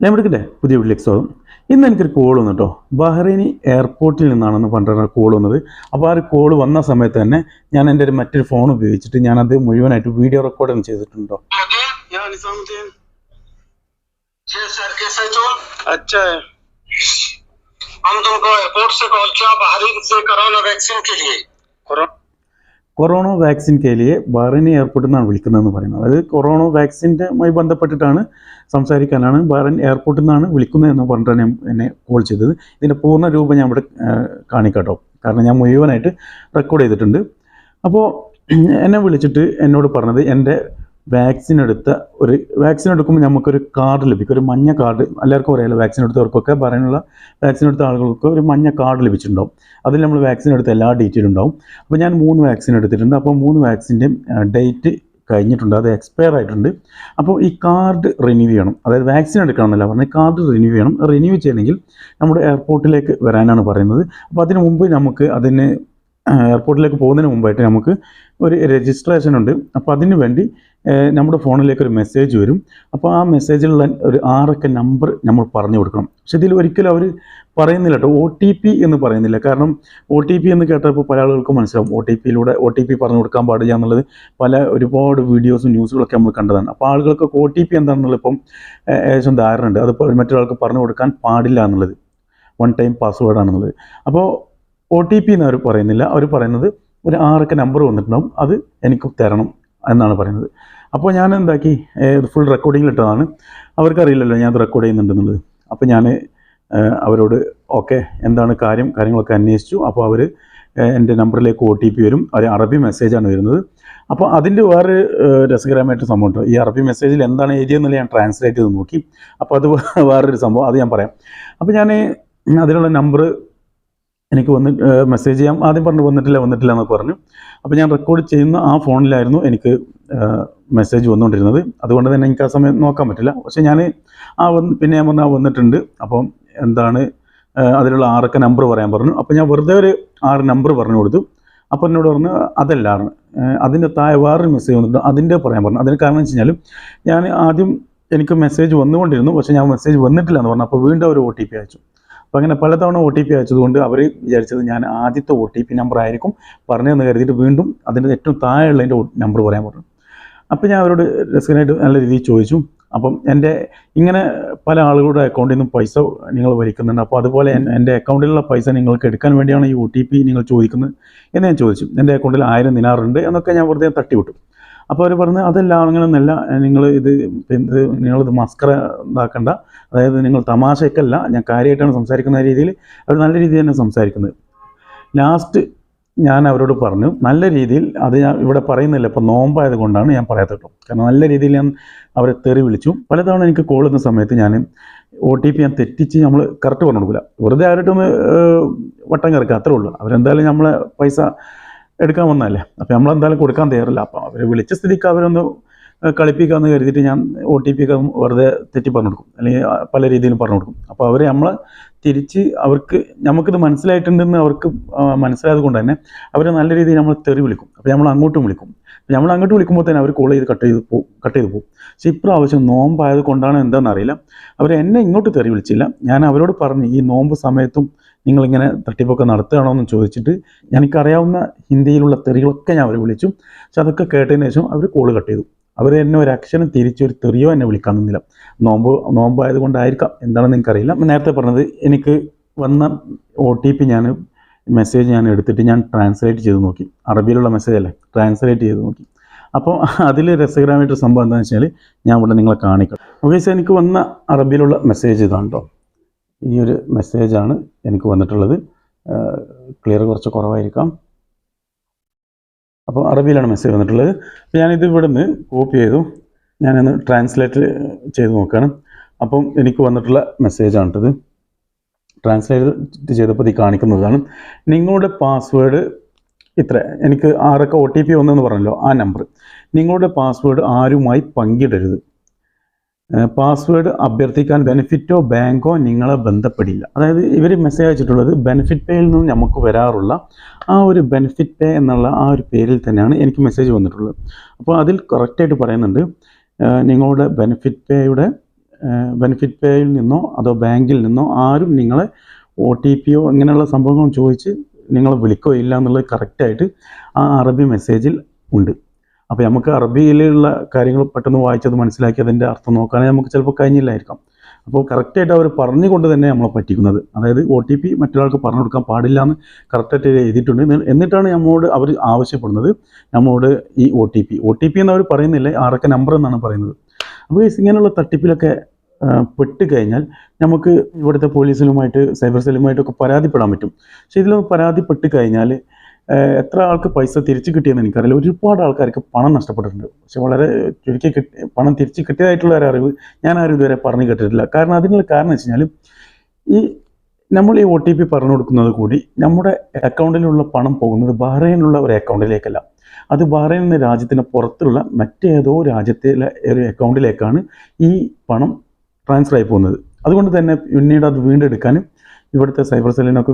ഞാൻ വിളിക്കട്ടെ പുതിയ വീട്ടിലേക്ക് സ്വാഗതം ഇന്ന് എനിക്കൊരു കോൾ വന്നു കേട്ടോ ബഹ്റൈനി എയർപോർട്ടിൽ നിന്നാണെന്ന് പറഞ്ഞിട്ടാണ് കോൾ വന്നത് അപ്പോൾ ആ ഒരു കോൾ വന്ന സമയത്ത് തന്നെ ഞാൻ എൻ്റെ ഒരു മറ്റൊരു ഫോൺ ഉപയോഗിച്ചിട്ട് ഞാനത് മുഴുവനായിട്ട് വീഡിയോ റെക്കോർഡിങ് ചെയ്തിട്ടുണ്ടോ निजामुद्दीन या निजामुद्दीन जी सर कैसे हो अच्छा है हम तुमको एयरपोर्ट से कॉल किया बहरीन से कोरोना वैक्सीन के लिए कोरोना കൊറോണ വാക്സിൻ കേലിയെ ബഹ്റൈനി എയർപോർട്ടിൽ വിളിക്കുന്നതെന്ന് പറയുന്നത്. അതായത് കൊറോണ വാക്സിന്റെമായി ബന്ധപ്പെട്ടിട്ടാണ് സംസാരിക്കാനാണ് ബഹ്റൈൻ എയർപോർട്ടിൽ നിന്നാണ് വിളിക്കുന്നതെന്ന് പറഞ്ഞിട്ടാണ് ഞാൻ എന്നെ കോൾ ചെയ്തത്. ഇതിന്റെ പൂർണ രൂപം ഞാൻ ഇവിടെ കാണിക്കാട്ടോ. കാരണം ഞാൻ മുഴുവനായിട്ട് റെക്കോർഡ് ചെയ്തിട്ടുണ്ട്. അപ്പോൾ എന്നെ വിളിച്ചിട്ട് എന്നോട് പറഞ്ഞത് എന്റെ വാക്സിൻ എടുത്ത ഒരു വാക്സിൻ എടുക്കുമ്പോൾ നമുക്കൊരു കാർഡ് ലഭിക്കും. ഒരു മഞ്ഞ കാർഡ് എല്ലാവർക്കും അറിയാലോ വാക്സിൻ എടുത്തവർക്കൊക്കെ പറയാനുള്ള വാക്സിൻ എടുത്ത ആളുകൾക്ക് ഒരു മഞ്ഞ കാർഡ് ലഭിച്ചിട്ടുണ്ടാവും. അതിൽ നമ്മൾ വാക്സിൻ എടുത്ത എല്ലാ ഡീറ്റെയിലും ഉണ്ടാവും. അപ്പോൾ ഞാൻ മൂന്ന് വാക്സിൻ എടുത്തിട്ടുണ്ട്. അപ്പോൾ മൂന്ന് വാക്സിന്റെയും ഡേറ്റ് കഴിഞ്ഞിട്ടുണ്ട്. അത് എക്സ്പയർ ആയിട്ടുണ്ട്. അപ്പോൾ ഈ കാർഡ് റിന്യൂ ചെയ്യണം. അതായത് വാക്സിൻ എടുക്കണമെന്നല്ല പറഞ്ഞാൽ കാർഡ് റിന്യൂ ചെയ്യണം. റിന്യൂ ചെയ്യണമെങ്കിൽ നമ്മുടെ എയർപോർട്ടിലേക്ക് വരാനാണ് പറയുന്നത്. അപ്പോൾ അതിന് മുമ്പ് നമുക്ക് അതിന് എയർപോർട്ടിലേക്ക് പോകുന്നതിന് മുമ്പായിട്ട് നമുക്ക് ഒരു രജിസ്ട്രേഷൻ ഉണ്ട്. അപ്പോൾ അതിനു വേണ്ടി നമ്മുടെ ഫോണിലേക്ക് ഒരു മെസ്സേജ് വരും. അപ്പോൾ ആ മെസ്സേജിലുള്ള ഒരു ആറൊക്കെ നമ്പർ നമ്മൾ പറഞ്ഞു കൊടുക്കണം. പക്ഷെ ഇതിൽ ഒരിക്കലും അവർ പറയുന്നില്ല കേട്ടോ ഒ ടി പി എന്ന് പറയുന്നില്ല. കാരണം ഒ ടി പി എന്ന് കേട്ടപ്പോൾ പല ആളുകൾക്കും മനസ്സിലാവും. ഒ ടി പിയിലൂടെ ഒ ടി പി പറഞ്ഞു കൊടുക്കാൻ പാടില്ല എന്നുള്ളത് പല ഒരുപാട് വീഡിയോസും ന്യൂസുകളൊക്കെ നമ്മൾ കണ്ടതാണ്. അപ്പോൾ ആളുകൾക്ക് ഒ ടി പി എന്താണെന്നുള്ളത് ഇപ്പം ഏകദേശം ധാരണ ഉണ്ട് അത് മറ്റൊരാൾക്ക് പറഞ്ഞു കൊടുക്കാൻ പാടില്ല എന്നുള്ളത്. വൺ ടൈം പാസ്വേഡ് ആണെന്നുള്ളത്. അപ്പോൾ ഒ ടി പി എന്ന് അവർ പറയുന്നില്ല. അവർ പറയുന്നത് ഒരു ആറൊക്കെ നമ്പർ വന്നിട്ടുണ്ടാവും. അത് എനിക്ക് തരണം എന്നാണ് പറയുന്നത്. അപ്പോൾ ഞാൻ എന്താക്കി? ഫുൾ റെക്കോർഡിംഗിൽ ഇട്ടതാണ്. അവർക്കറിയില്ലല്ലോ ഞാൻ റെക്കോർഡ് ചെയ്യുന്നുണ്ടെന്നുള്ളത്. അപ്പോൾ ഞാൻ അവരോട് ഓക്കെ എന്താണ് കാര്യം? കാര്യങ്ങളൊക്കെ അന്വേഷിച്ചു. അപ്പോൾ അവർ എന്റെ നമ്പറിലേക്ക് ഒ ടി പി വരും. ഒരു അറബി മെസ്സേജാണ് വരുന്നത്. അപ്പോൾ അതിന്റെ വേറെ രസകരമായിട്ട് സംഭവം സംഭവമുണ്ട് ഈ അറബി മെസ്സേജിൽ എന്താണ് എഴുതിയെന്നുള്ളത് ഞാൻ ട്രാൻസ്ലേറ്റ് ചെയ്ത് നോക്കി. അപ്പോൾ അത് വേറൊരു സംഭവം അത് ഞാൻ പറയാം. അപ്പോൾ ഞാൻ അതിനുള്ള നമ്പർ എനിക്ക് വന്ന് മെസ്സേജ് ചെയ്യാം. ആദ്യം പറഞ്ഞു വന്നിട്ടില്ല വന്നിട്ടില്ല എന്നൊക്കെ പറഞ്ഞു. അപ്പോൾ ഞാൻ റെക്കോർഡ് ചെയ്യുന്ന ആ ഫോണിലായിരുന്നു എനിക്ക് മെസ്സേജ് വന്നുകൊണ്ടിരുന്നത്. അതുകൊണ്ട് തന്നെ എനിക്ക് ആ സമയം നോക്കാൻ പറ്റില്ല. പക്ഷേ ഞാൻ ആ വന്ന് പിന്നെ ഞാൻ പറഞ്ഞു ആ വന്നിട്ടുണ്ട്. അപ്പം എന്താണ് അതിലുള്ള ആറൊക്കെ നമ്പർ പറയാൻ പറഞ്ഞു. അപ്പോൾ ഞാൻ വെറുതെ ഒരു ആറ് നമ്പർ പറഞ്ഞു കൊടുത്തു. അപ്പോൾ എന്നോട് പറഞ്ഞു അതല്ല അതിന്റെ താഴെ വേറൊരു മെസ്സേജ് വന്നിട്ടുണ്ട്. അതിന്റെ പറയാൻ പറഞ്ഞു. അതിന് കാരണം വെച്ച് ഞാൻ ആദ്യം എനിക്ക് മെസ്സേജ് വന്നുകൊണ്ടിരുന്നു. പക്ഷേ ഞാൻ മെസ്സേജ് വന്നിട്ടില്ല എന്ന് പറഞ്ഞു. അപ്പോൾ വീണ്ടും അവർ ഒ ടി പി അയച്ചു. അപ്പോൾ അങ്ങനെ പലതവണ ഒ ടി പി അയച്ചതുകൊണ്ട് അവർ വിചാരിച്ചത് ഞാൻ ആദ്യത്തെ ഒ ടി പി നമ്പർ ആയിരിക്കും പറഞ്ഞതെന്ന് കരുതിയിട്ട് വീണ്ടും അതിന്റെ ഏറ്റവും താഴെയുള്ള താഴെയുള്ളതിന്റെ നമ്പർ പറയാൻ പറഞ്ഞു. അപ്പോൾ ഞാൻ അവരോട് രസകരമായിട്ട് നല്ല രീതിയിൽ ചോദിച്ചു. അപ്പം എന്റെ ഇങ്ങനെ പല ആളുകളുടെ അക്കൗണ്ടിൽ നിന്നും പൈസ നിങ്ങൾ വലിക്കുന്നുണ്ട്. അപ്പോൾ അതുപോലെ എന്റെ അക്കൗണ്ടിലുള്ള പൈസ നിങ്ങൾക്ക് എടുക്കാൻ വേണ്ടിയാണ് ഈ ഒ ടി പി നിങ്ങൾ ചോദിക്കുന്നത് എന്ന് ഞാൻ ചോദിച്ചു. എന്റെ അക്കൗണ്ടിൽ ആയിരം ദിനാറുണ്ട് എന്നൊക്കെ ഞാൻ വെറുതെ തട്ടിവിട്ടു. അപ്പോൾ അവർ പറഞ്ഞു അതല്ല അങ്ങനെയൊന്നല്ല നിങ്ങൾ ഇത് നിങ്ങളിത് മസ്കര ഇതാക്കണ്ട. അതായത് നിങ്ങൾ തമാശയ്ക്കല്ല ഞാൻ കാര്യമായിട്ടാണ് സംസാരിക്കുന്ന രീതിയിൽ അവർ നല്ല രീതിയിൽ തന്നെ സംസാരിക്കുന്നത്. ലാസ്റ്റ് ഞാൻ അവരോട് പറഞ്ഞു നല്ല രീതിയിൽ അത് ഞാൻ ഇവിടെ പറയുന്നില്ല ഇപ്പോൾ നോമ്പായത് കൊണ്ടാണ് ഞാൻ പറയാത്തത്. കേട്ടോ കാരണം നല്ല രീതിയിൽ ഞാൻ അവരെ തെറി വിളിച്ചു. പലതവണ എനിക്ക് കോൾ ചെയ്യുന്ന സമയത്ത് ഞാൻ ഒ ടി പി ഞാൻ തെറ്റിച്ച് നമ്മൾ കറക്റ്റ് പറഞ്ഞു കൊടുക്കില്ല വെറുതെ ആരോട്ടൊന്ന് വട്ടം കയറിക്കുക അത്രേ ഉള്ളൂ. അവരെന്തായാലും നമ്മളെ പൈസ എടുക്കാൻ വന്നതല്ലേ? അപ്പോൾ നമ്മളെന്തായാലും കൊടുക്കാൻ തയ്യാറില്ല. അപ്പോൾ അവർ വിളിച്ച സ്ഥിതിക്ക് അവരൊന്ന് കളിപ്പിക്കാമെന്ന് കരുതിയിട്ട് ഞാൻ ഒ ടി പി ഒക്കെ വെറുതെ തെറ്റി പറഞ്ഞു കൊടുക്കും. അല്ലെങ്കിൽ പല രീതിയിലും പറഞ്ഞു കൊടുക്കും. അപ്പോൾ അവർ നമ്മളെ തിരിച്ച് അവർക്ക് നമുക്കിത് മനസ്സിലായിട്ടുണ്ടെന്ന് അവർക്ക് മനസ്സിലായത് കൊണ്ട് തന്നെ അവർ നല്ല രീതിയിൽ നമ്മൾ തെറി വിളിക്കും. അപ്പോൾ നമ്മൾ അങ്ങോട്ടും വിളിക്കും. നമ്മൾ അങ്ങോട്ട് വിളിക്കുമ്പോൾ തന്നെ അവർ കോൾ ചെയ്ത് കട്ട് ചെയ്ത് പോകും കട്ട് ചെയ്ത് പോകും. പക്ഷേ ഇപ്രാവശ്യം നോമ്പായത് കൊണ്ടാണ് എന്താണെന്ന് അറിയില്ല. അവർ എന്നെ ഇങ്ങോട്ട് തെറി വിളിച്ചില്ല. ഞാൻ അവരോട് പറഞ്ഞു ഈ നോമ്പ് സമയത്തും നിങ്ങളിങ്ങനെ തട്ടിപ്പൊക്കെ നടത്തുകയാണോ എന്ന് ചോദിച്ചിട്ട് എനിക്കറിയാവുന്ന ഹിന്ദിയിലുള്ള തെറികളൊക്കെ ഞാൻ അവരെ വിളിച്ചു. പക്ഷെ അതൊക്കെ കേട്ടതിന് ശേഷം അവർ കോൾ കട്ട് ചെയ്തു. അവർ എന്നെ ഒരു അക്ഷരം തിരിച്ചൊരു തെറിയോ എന്നെ വിളിക്കാൻ നിന്നില്ല. നോമ്പ് നോമ്പായത് കൊണ്ടായിരിക്കാം. എന്താണെന്ന് എനിക്കറിയില്ല. നേരത്തെ പറഞ്ഞത് എനിക്ക് വന്ന ഒ ടി പി ഞാൻ മെസ്സേജ് ഞാൻ എടുത്തിട്ട് ഞാൻ ട്രാൻസ്ലേറ്റ് ചെയ്ത് നോക്കി. അറബിയിലുള്ള മെസ്സേജ് അല്ലേ? ട്രാൻസ്ലേറ്റ് ചെയ്ത് നോക്കി. അപ്പോൾ അതിൽ രസകരമായിട്ടൊരു സംഭവം എന്താണെന്ന് വെച്ചാൽ ഞാൻ ഇവിടെ നിങ്ങളെ കാണിക്കാം ഓക്കെ സാർ എനിക്ക് വന്ന അറബിയിലുള്ള മെസ്സേജ് ഇതാണ് കേട്ടോ ഈ ഒരു മെസ്സേജാണ് എനിക്ക് വന്നിട്ടുള്ളത്. ക്ലിയർ കുറച്ച് കുറവായിരിക്കാം. അപ്പോൾ അറബിയിലാണ് മെസ്സേജ് വന്നിട്ടുള്ളത്. അപ്പോൾ ഞാനിത് ഇവിടുന്ന് കോപ്പി ചെയ്തു ഞാനൊന്ന് ട്രാൻസ്ലേറ്റ് ചെയ്ത് നോക്കുകയാണ്. അപ്പം എനിക്ക് വന്നിട്ടുള്ള മെസ്സേജാണിട്ടത് ട്രാൻസ്ലേറ്റ് ചെയ്തപ്പോൾ ഈ കാണിക്കുന്നതാണ്. നിങ്ങളുടെ പാസ്വേഡ് ഇത്ര എനിക്ക് ആറൊക്കെ ഒ ടി പി വന്നെന്ന് പറഞ്ഞല്ലോ ആ നമ്പർ നിങ്ങളുടെ പാസ്വേഡ് ആരുമായി പങ്കിടരുത്. പാസ്വേഡ് അഭ്യർത്ഥിക്കാൻ ബെനിഫിറ്റോ ബാങ്കോ നിങ്ങളെ ബന്ധപ്പെടില്ല. അതായത് ഇവർ മെസ്സേജ് അയച്ചിട്ടുള്ളത് ബെനിഫിറ്റ് പേയിൽ നിന്ന് നമുക്ക് വരാറുള്ള ആ ഒരു ബെനിഫിറ്റ് പേ എന്നുള്ള ആ ഒരു പേരിൽ തന്നെയാണ് എനിക്ക് മെസ്സേജ് വന്നിട്ടുള്ളത്. അപ്പോൾ അതിൽ കറക്റ്റായിട്ട് പറയുന്നുണ്ട് നിങ്ങളുടെ ബെനിഫിറ്റ് പേയുടെ ബെനിഫിറ്റ് പേയിൽ നിന്നോ അതോ ബാങ്കിൽ നിന്നോ ആരും നിങ്ങളെ ഒ ടി പിയോ ഇങ്ങനെയുള്ള സംഭവങ്ങളും ചോദിച്ച് നിങ്ങളെ വിളിക്കോ ഇല്ല എന്നുള്ളത് കറക്റ്റായിട്ട് ആ അറബി മെസ്സേജിൽ ഉണ്ട്. അപ്പോൾ നമുക്ക് അറബിയിലുള്ള കാര്യങ്ങൾ പെട്ടെന്ന് വായിച്ചത് മനസ്സിലാക്കി അതിന്റെ അർത്ഥം നോക്കാനേ നമുക്ക് ചിലപ്പോൾ കഴിഞ്ഞില്ലായിരിക്കാം. അപ്പോൾ കറക്റ്റായിട്ട് അവർ പറഞ്ഞുകൊണ്ട് തന്നെ നമ്മളെ പറ്റിക്കുന്നത്. അതായത് ഒ ടി പി മറ്റൊരാൾക്ക് പറഞ്ഞു കൊടുക്കാൻ പാടില്ല എന്ന് കറക്റ്റായിട്ട് എഴുതിയിട്ടുണ്ട്. എന്ന് എന്നിട്ടാണ് നമ്മോട് അവർ ആവശ്യപ്പെടുന്നത്. നമ്മോട് ഈ O T P O T P എന്ന് അവർ പറയുന്നില്ല? ആറൊക്കെ നമ്പർ എന്നാണ് പറയുന്നത്. അപ്പോൾ ഇങ്ങനെയുള്ള തട്ടിപ്പിലൊക്കെ പെട്ട് കഴിഞ്ഞാൽ നമുക്ക് ഇവിടുത്തെ പോലീസിലുമായിട്ട് സൈബർ സെല്ലുമായിട്ടൊക്കെ പരാതിപ്പെടാൻ പറ്റും. പക്ഷേ ഇതിലൊന്ന് പരാതിപ്പെട്ട് കഴിഞ്ഞാൽ എത്ര ആൾക്ക് പൈസ തിരിച്ചു കിട്ടിയെന്ന് എനിക്കറിയില്ല. ഒരുപാട് ആൾക്കാർക്ക് പണം നഷ്ടപ്പെട്ടിട്ടുണ്ട്. പക്ഷെ വളരെ ചുരുക്കി കിട്ടി പണം തിരിച്ചു കിട്ടിയതായിട്ടുള്ള ഒരു അറിവ് ഞാൻ ആരും ഇതുവരെ പറഞ്ഞു കേട്ടിട്ടില്ല. കാരണം അതിനുള്ള കാരണം വെച്ച് ഈ നമ്മൾ ഈ ഒ ടി പി പറഞ്ഞു കൊടുക്കുന്നത് കൂടി നമ്മുടെ അക്കൗണ്ടിലുള്ള പണം പോകുന്നത് ബഹ്റൈനിലുള്ള ഒരു അക്കൗണ്ടിലേക്കല്ല. അത് ബഹ്റൈൻ എന്ന രാജ്യത്തിന് പുറത്തുള്ള മറ്റേതോ രാജ്യത്തിലെ ഒരു അക്കൗണ്ടിലേക്കാണ് ഈ പണം ട്രാൻസ്ഫർ ആയി പോകുന്നത്. അതുകൊണ്ട് തന്നെ പിന്നീട് അത് വീണ്ടെടുക്കാനും ഇവിടുത്തെ സൈബർ സെല്ലിനൊക്കെ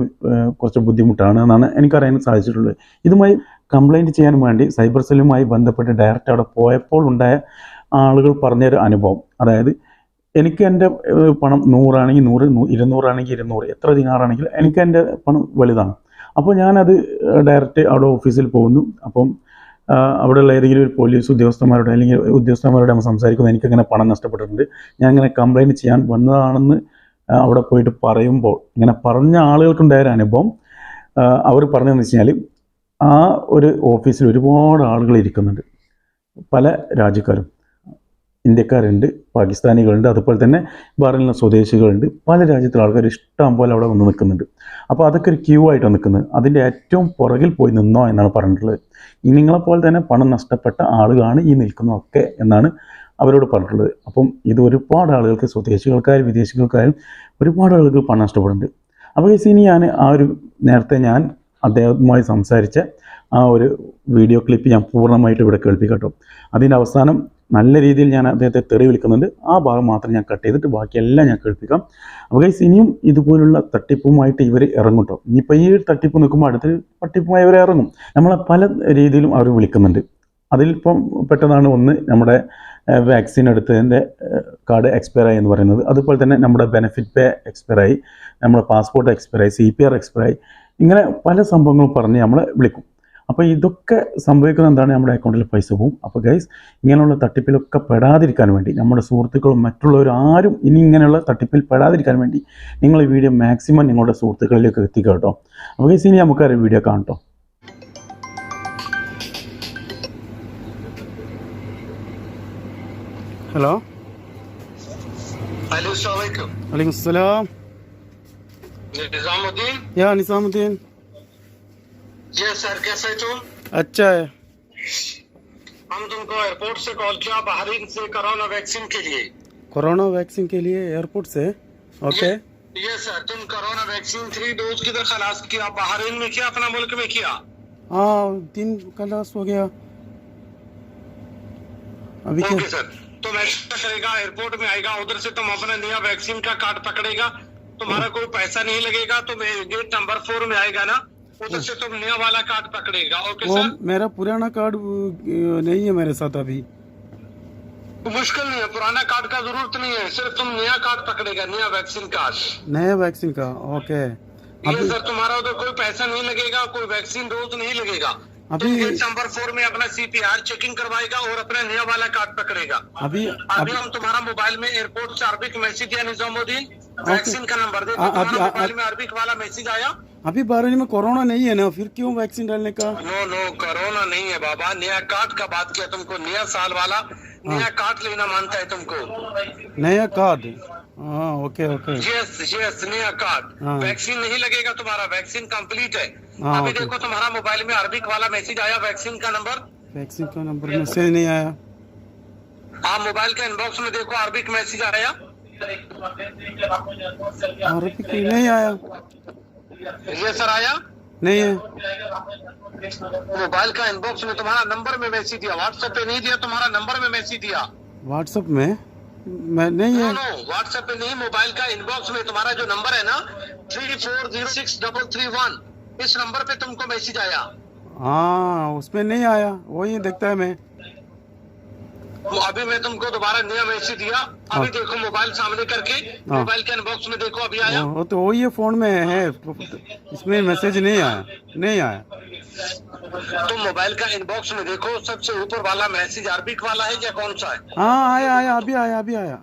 കുറച്ച് ബുദ്ധിമുട്ടാണ് എന്നാണ് എനിക്കറിയാൻ സാധിച്ചിട്ടുള്ളത്. ഇതുമായി കംപ്ലൈന്റ് ചെയ്യാൻ വേണ്ടി സൈബർ സെല്ലുമായി ബന്ധപ്പെട്ട് ഡയറക്റ്റ് അവിടെ പോയപ്പോൾ ഉണ്ടായ ആളുകൾ പറഞ്ഞൊരു അനുഭവം. അതായത് എനിക്ക് എന്റെ പണം നൂറാണെങ്കിൽ നൂറ് ഇരുന്നൂറാണെങ്കിൽ ഇരുന്നൂറ് എത്ര ദിനാറാണെങ്കിൽ എനിക്ക് എന്റെ പണം വലുതാണ്. അപ്പോൾ ഞാനത് ഡയറക്റ്റ് അവിടെ ഓഫീസിൽ പോകുന്നു അപ്പം അവിടെയുള്ള ഏതെങ്കിലും ഒരു പോലീസ് ഉദ്യോഗസ്ഥന്മാരോട് അല്ലെങ്കിൽ ഉദ്യോഗസ്ഥന്മാരോട് നമ്മൾ സംസാരിക്കുന്നത് എനിക്കങ്ങനെ പണം നഷ്ടപ്പെട്ടിട്ടുണ്ട്. ഞാൻ ഇങ്ങനെ കംപ്ലൈന്റ് ചെയ്യാൻ വന്നതാണെന്ന് അവിടെ പോയിട്ട് പറയുമ്പോൾ ഇങ്ങനെ പറഞ്ഞ ആളുകൾക്കുണ്ടായ ഒരു അനുഭവം അവർ പറഞ്ഞതെന്ന് വെച്ച് കഴിഞ്ഞാൽ ആ ഒരു ഓഫീസിൽ ഒരുപാട് ആളുകൾ ഇരിക്കുന്നുണ്ട്. പല രാജ്യക്കാരും ഇന്ത്യക്കാരുണ്ട് പാകിസ്ഥാനികളുണ്ട് അതുപോലെ തന്നെ ബഹ്റൈനിലെ സ്വദേശികളുണ്ട്. പല രാജ്യത്തിലെ ആൾക്കാർ ഇഷ്ടം പോലെ അവിടെ വന്ന് നിൽക്കുന്നുണ്ട്. അപ്പോൾ അതൊക്കെ ഒരു ക്യൂ ആയിട്ട് നിൽക്കുന്നത്. അതിന്റെ ഏറ്റവും പുറകിൽ പോയി നിന്നോ എന്നാണ് പറഞ്ഞിട്ടുള്ളത്. നിങ്ങളെപ്പോലെ തന്നെ പണം നഷ്ടപ്പെട്ട ആളുകളാണ് ഈ നിൽക്കുന്നതൊക്കെ എന്നാണ് അവരോട് പറഞ്ഞിട്ടുള്ളത് അപ്പം ഇത് ഒരുപാട് ആളുകൾക്ക് സ്വദേശികൾക്കായാലും വിദേശികൾക്കായാലും ഒരുപാട് ആളുകൾക്ക് പണം നഷ്ടപ്പെടുന്നുണ്ട്. അപ്പോൾ ഈ ഇനി ഞാൻ ആ ഒരു നേരത്തെ ഞാൻ അദ്ദേഹവുമായി സംസാരിച്ച ആ ഒരു വീഡിയോ ക്ലിപ്പ് ഞാൻ പൂർണമായിട്ട് ഇവിടെ കേൾപ്പിക്കാം കേട്ടോ അതിന്റെ അവസാനം നല്ല രീതിയിൽ ഞാൻ അദ്ദേഹത്തെ തെറി വിളിക്കുന്നുണ്ട്. ആ ഭാഗം മാത്രം ഞാൻ കട്ട് ചെയ്തിട്ട് ബാക്കിയെല്ലാം ഞാൻ കേൾപ്പിക്കാം. അപ്പോൾ ഗൈസ് ഇനിയും ഇതുപോലുള്ള തട്ടിപ്പുമായിട്ട് ഇവർ ഇറങ്ങും ഇനിയിപ്പോൾ ഈ തട്ടിപ്പ് നിൽക്കുമ്പോൾ അടുത്തൊരു തട്ടിപ്പുമായി ഇവർ ഇറങ്ങും. നമ്മളെ പല രീതിയിലും അവർ വിളിക്കുന്നുണ്ട്. അതിലിപ്പം പെട്ടതാണ് ഒന്ന് നമ്മുടെ വാക്സിൻ എടുത്തതിന്റെ കാർഡ് എക്സ്പയർ ആയി എന്ന് പറയുന്നത്. അതുപോലെ തന്നെ നമ്മുടെ ബെനിഫിറ്റ് പേ എക്സ്പയർ ആയി നമ്മുടെ പാസ്പോർട്ട് എക്സ്പയർ ആയി സി പി ആർ എക്സ്പയർ ആയി. ഇങ്ങനെ പല സംഭവങ്ങളും പറഞ്ഞ് നമ്മളെ വിളിക്കും. അപ്പോൾ ഇതൊക്കെ സംഭവിക്കുന്ന എന്താണ്? നമ്മുടെ അക്കൗണ്ടിൽ പൈസ പോകും അപ്പോൾ ഗൈസ് ഇങ്ങനെയുള്ള തട്ടിപ്പിലൊക്കെ പെടാതിരിക്കാൻ വേണ്ടി നമ്മുടെ സുഹൃത്തുക്കളും മറ്റുള്ളവരും ആരും ഇനി ഇങ്ങനെയുള്ള തട്ടിപ്പിൽ പെടാതിരിക്കാൻ വേണ്ടി നിങ്ങൾ ഈ വീഡിയോ മാക്സിമം നിങ്ങളുടെ സുഹൃത്തുക്കളിലേക്ക് എത്തിക്കുക കേട്ടോ. അപ്പോൾ ഗൈസ് ഇനി നമുക്കൊരു വീഡിയോ കാണട്ടോ हेलो हेलो सलामकुम वालेकुम सलाम निजामुद्दीन या निज़ामुद्दीन जी सर कैसे हो तुम? अच्छा है। हम तुमको एयरपोर्ट से कॉल किया बहरीन से कोरोना वैक्सीन के लिए। कोरोना वैक्सीन के लिए एयरपोर्ट से? ओके ये सर तुम कोरोना वैक्सीन थ्री डोज किधर खलास किया? बहरीन में किया अपना मुल्क में किया? हाँ तीन क्लास हो गया। अभी ओके क्या सर तुम ऐसा करेगा एयरपोर्ट में आएगा उधर से तुम अपना नया वैक्सीन का कार्ड पकड़ेगा। तुम्हारा कोई पैसा नहीं लगेगा तुम गेट नंबर फोर में आएगा ना उधर से तुम नया वाला कार्ड पकड़ेगा। ओके वो सर? मेरा पुराना कार्ड नहीं है मेरे साथ अभी। मुश्किल नहीं है पुराना कार्ड का ज़रूरत नहीं है सिर्फ़ तुम नया कार्ड पकड़ेगा नया वैक्सीन कार्ड नया वैक्सीन का ओके। ये सर तुम्हारा उधर कोई पैसा नहीं लगेगा कोई वैक्सीन डोज नहीं लगेगा। अभी- गेट नंबर फोर में अपना सीपीआर चेकिंग करवाएगा और अपना नया वाला कार्ड पकड़ेगा। अभी अभी हम तुम्हारा मोबाइल में एयरपोर्ट से अरबिक मैसेज दिया निजामुद्दीन वैक्सीन का नंबर अभी- मोबाइल में अरबिक वाला मैसेज आया। अभी बहरीन में कोरोना नहीं है ना फिर क्यों वैक्सीन डालने का? नो नो कोरोना नहीं है बाबा। नया कार्ड का बात किया तुमको नया साल वाला नया कार्ड लेना मानता है तुमको। नया कार्ड? हाँ ओके ओके यस यस नया कार्ड हाँ। वैक्सीन नहीं लगेगा तुम्हारा वैक्सीन कंप्लीट है. हाँ, अभी देखो तुम्हारा मोबाइल में अरबिक वाला मैसेज आया वैक्सीन का नंबर वैक्सीन का नंबर मैसेज नहीं आया. आप मोबाइल के इनबॉक्स में देखो अरबिक मैसेज आया. अरबिक नहीं आया. ये सर आया? नहीं है. मोबाइल का इनबॉक्स में तुम्हारा नंबर में मैसेज दिया. व्हाट्सएप पे नहीं दिया तुम्हारा नंबर में मैसेज दिया. व्हाट्सएप में? मैं नहीं है व्हाट्सएप पे नहीं मोबाइल का इनबॉक्स में तुम्हारा जो नंबर है ना three four zero six double three one इस नंबर पे तुमको मैसेज आया। हाँ उसमें नहीं आया वही देखता है मैं। वो अभी मैं तुमको दोबारा नया मैसेज दिया। अभी देखो मोबाइल सामने करके हाँ। मोबाइल के अनबॉक्स में देखो अभी आया। वो तो वही फ़ोन में है। इसमें मैसेज नहीं आया नहीं आया। तुम मोबाइल का इनबॉक्स में देखो सबसे ऊपर वाला मैसेज अरबिक वाला है या कौन सा है? हाँ आया आया अभी आया अभी आया।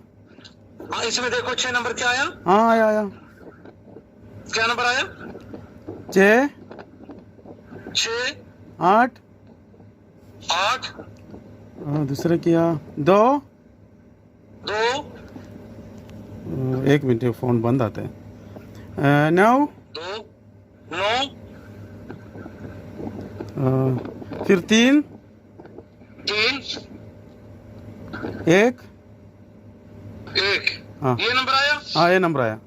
हाँ, इसमें देखो छह नंबर क्या आया? हाँ आया आया। क्या नंबर आया? छः छ आठ आठ हाँ, दूसरा क्या दो। दो। एक मिनट फ़ोन बंद आते है। नौ। दो। नौ। फिर तीन। तीन। एक। एक। हाँ। ये नंबर आया? हाँ ये नंबर आया।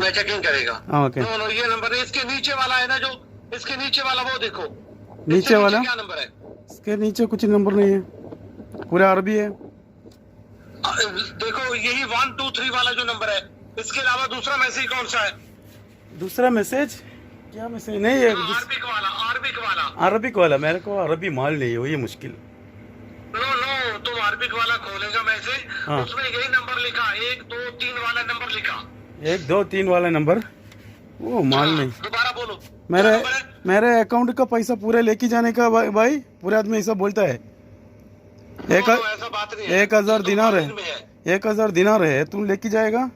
मैं चेकिंग करेगा। हाँ ओके नो नो ये नंबर इसके नीचे वाला है ना जो इसके नीचे वाला वो देखो। नीचे वाला? क्या नंबर है? इसके नीचे कुछ नंबर नहीं है। पूरा अरबी है। देखो यही वन टू थ्री वाला जो नंबर है। इसके अलावा दूसरा मैसेज कौन सा है? दूसरा मैसेज क्या मैसेज नहीं है दूस- वाला आरबिक वाला। अरबिक वाला। मेरे को अरबी माल नहीं है वही मुश्किल। नो नो तुम आरबिक वाला खोलेगा मैसेज हाँ। उसमें यही नंबर लिखा। एक दो तीन वाला नंबर लिखा। एक दो तीन वाला नंबर वो माल नहीं। दोबारा बोलो। मेरे है? मेरे अकाउंट का पैसा पूरा लेके जाने का भाई, भाई पूरे आदमी ऐसा बोलता है। एक है एक हज़ार तो दिनार है। एक हज़ार दिनार है तुम लेके जाएगा।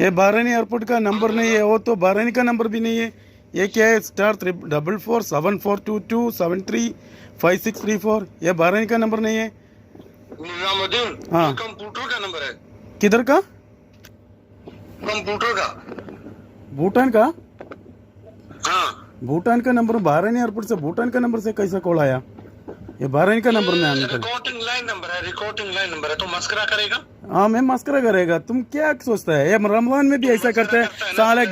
ये बारानी एयरपोर्ट का नंबर नहीं है वो तो बारानी का नंबर भी नहीं है। ये क्या है? Star double four seven four two two seven three five six three four ये बारानी का नंबर नहीं है। हाँ। कंप्यूटर का नंबर है। किधर का? कंप्यूटर का। भूटान का? हाँ। भूटान का नंबर बारानी एयरपोर्ट से भूटान का नंबर से कैसा कॉल आया? ये बारह का नंबर में आने का रिकॉर्डिंग लाइन नंबर है रिकॉर्डिंग लाइन नंबर है तो मस्करा करेगा? हाँ मैं मस्करा करेगा। तुम क्या सोचता है? ये रमज़ान में भी ऐसा करता है साले